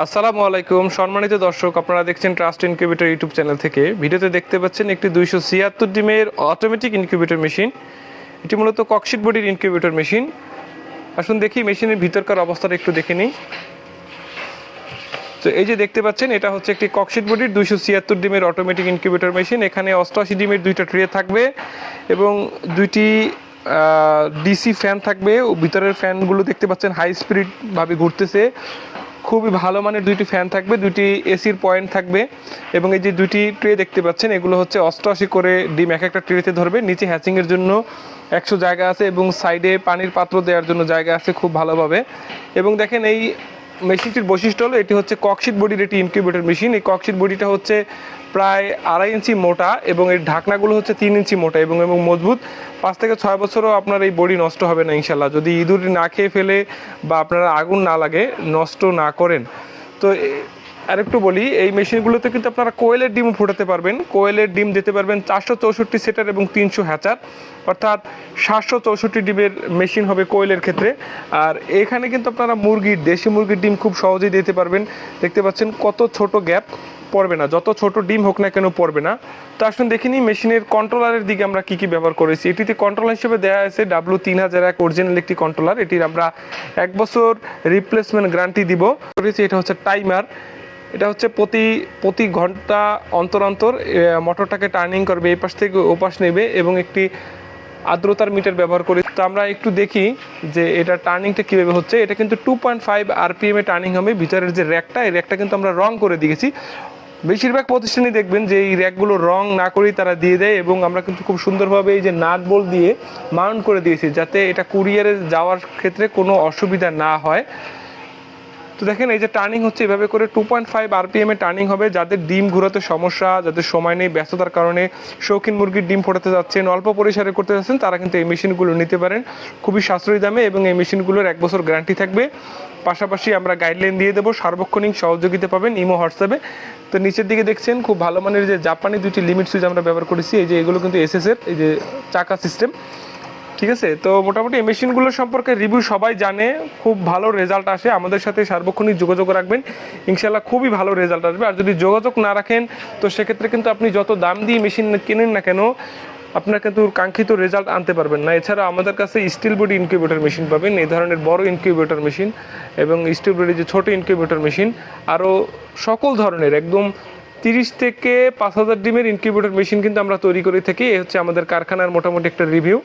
আসসালামু আলাইকুম, সম্মানিত দর্শক, আপনারা দেখছেন ট্রাস্ট ইনকিউবেটর ইউটিউব চ্যানেল থেকে। ভিডিওতে দেখতে পাচ্ছেন একটি দুইশো ছিয়াত্তর ডিমের অটোমেটিক ইনকিউবেটর মেশিন এটি মূলত ককশিট বডির ইনকিউবেটর মেশিন আসুন দেখি মেশিনের ভিতরকার অবস্থাটা একটু দেখে নিই। তো এই যে দেখতে পাচ্ছেন, এটা হচ্ছে একটি ককশিট বডির দুইশো ছিয়াত্তর ডিমের অটোমেটিক ইনকিউবেটর মেশিন এখানে অষ্টআশি ডিমের দুইটা ট্রে থাকবে এবং দুইটি ডিসি ফ্যান থাকবে। ভিতরের ফ্যানগুলো দেখতে পাচ্ছেন হাই স্পিড ভাবে ঘুরতেছে। খুবই ভালো মানের দুইটি ফ্যান থাকবে, দুইটি এসির পয়েন্ট থাকবে এবং এই যে দুইটি ট্রে দেখতে পাচ্ছেন, এগুলো হচ্ছে অষ্টআশি করে ডিম, এক একটা ট্রেতে ধরবে, নিচে হ্যাচিংয়ের জন্য একশো জায়গা আছে এবং সাইডে পানির পাত্র দেওয়ার জন্য জায়গা আছে খুব ভালোভাবে। এবং দেখেন এই মেশিনটির বৈশিষ্ট্য হলো, এটি হচ্ছে ককশিট বডির এটি ইনকিউবেটর মেশিন এই ককশিট বডিটা হচ্ছে প্রায় আড়াই ইঞ্চি মোটা এবং এর ঢাকনাগুলো হচ্ছে তিন ইঞ্চি মোটা এবং এবং মজবুত। পাঁচ থেকে ছয় বছরও আপনার এই বডি নষ্ট হবে না ইনশাল্লাহ যদি ইঁদুর না খেয়ে ফেলে বা আপনারা আগুন না লাগে, নষ্ট না করেন। তো এ- আরেকটু বলি, এই মেশিনগুলোতে কিন্তু আপনারা কোয়েলের ডিম ফোটাতে পারবেন। কোয়েলের ডিম দিতে পারবেন চারশো চৌষট্টি সেটার এবং তিনশো হ্যাচার। অর্থাৎ সাতশো চৌষট্টি ডিমের মেশিন হবে কোয়েলের ক্ষেত্রে। আর এখানে কিন্তু আপনারা মুরগির, দেশি মুরগির ডিম খুব সহজেই দিতে পারবেন। দেখতে পাচ্ছেন কত ছোট গ্যাপ পড়বে না, যত ছোট ডিম হোক না কেন পড়বে না। তো আসুন দেখিনি মেশিনের কন্ট্রোলারের দিকে আমরা কি কি ব্যবহার করেছি। এটিতে কন্ট্রোলার হিসেবে দেওয়া আছে ডাব্লু তিন হাজার এক অরিজিনাল একটি কন্ট্রোলার এটির আমরা এক বছর রিপ্লেসমেন্ট গ্যারান্টি দিব। এটা হচ্ছে টাইমার এটা হচ্ছে প্রতি প্রতি ঘণ্টা অন্তর অন্তর মোটরটাকে টার্নিং করবে, এই পাশ থেকে ও পাশ নেবে এবং একটি আর্দ্রতার মিটার ব্যবহার করি। তো আমরা একটু দেখি যে এটা টার্নিংটা কীভাবে হচ্ছে। এটা কিন্তু two point five RPM turning হবে। ভিতরের যে র্যাকটা এই র্যাকটা কিন্তু আমরা রং করে দিয়েছি। বেশিরভাগ প্রতিষ্ঠানই দেখবেন যে এই র্যাকগুলো রং না করেই তারা দিয়ে দেয় এবং আমরা কিন্তু খুব সুন্দরভাবে এই যে নাট বোল্ট দিয়ে মাউন্ট করে দিয়েছি যাতে এটা কুরিয়ারে যাওয়ার ক্ষেত্রে কোনো অসুবিধা না হয়। তো দেখেন, এই যে টার্নিং হচ্ছে, এভাবে করে two point five RPM turning হবে। যাদের ডিম ঘুরাতে সমস্যা, যাদের সময় নেই ব্যস্ততার কারণে শৌখিন মুরগির ডিম ফোটাতে যাচ্ছেন, অল্প পরিসরে করতে যাচ্ছেন, তারা কিন্তু এই মেশিনগুলো নিতে পারেন। খুবই সাশ্রয়ী দামে এবং এই মেশিনগুলোর এক বছর গ্যারান্টি থাকবে। পাশাপাশি আমরা গাইডলাইন দিয়ে দেবো, সার্বক্ষণিক সহযোগিতা পাবেন ইমো হোয়াটসঅ্যাপে। তো নিচের দিকে দেখছেন, খুব ভালো মানের যে জাপানি দুটি লিমিট সুইচ আমরা ব্যবহার করেছি, এই যে এগুলো কিন্তু এসএস এর, এই যে চাকা সিস্টেম ঠিক আছে? তো মোটামুটি এই মেশিনগুলো সম্পর্কে রিভিউ সবাই জানে। খুব ভালো রেজাল্ট আসে। আমাদের সাথে সার্বক্ষণিক যোগাযোগ রাখবেন। ইনশাল্লাহ খুবই ভালো রেজাল্ট আসবে। আর যদি যোগাযোগ না রাখেন, তো সেক্ষেত্রে কিন্তু আপনি যত দাম দিয়ে মেশিন কেনেন না কেন, আপনার কিন্তু কাঙ্ক্ষিত রেজাল্ট আনতে পারবেন না। এছাড়া আমাদের কাছে স্টিল বডি ইনকিউবেটর মেশিন পাবেন। এই ধরনের বড় ইনকিউবেটর মেশিন এবং স্টিল বডি যে ছোট ইনকিউবেটর মেশিন আরও সকল ধরনের, একদম তিরিশ থেকে পাঁচ হাজার ডিমের ইনকিউবেটর মেশিন কিন্তু আমরা তৈরি করে থাকি। এই হচ্ছে আমাদের কারখানার মোটামুটি একটা রিভিউ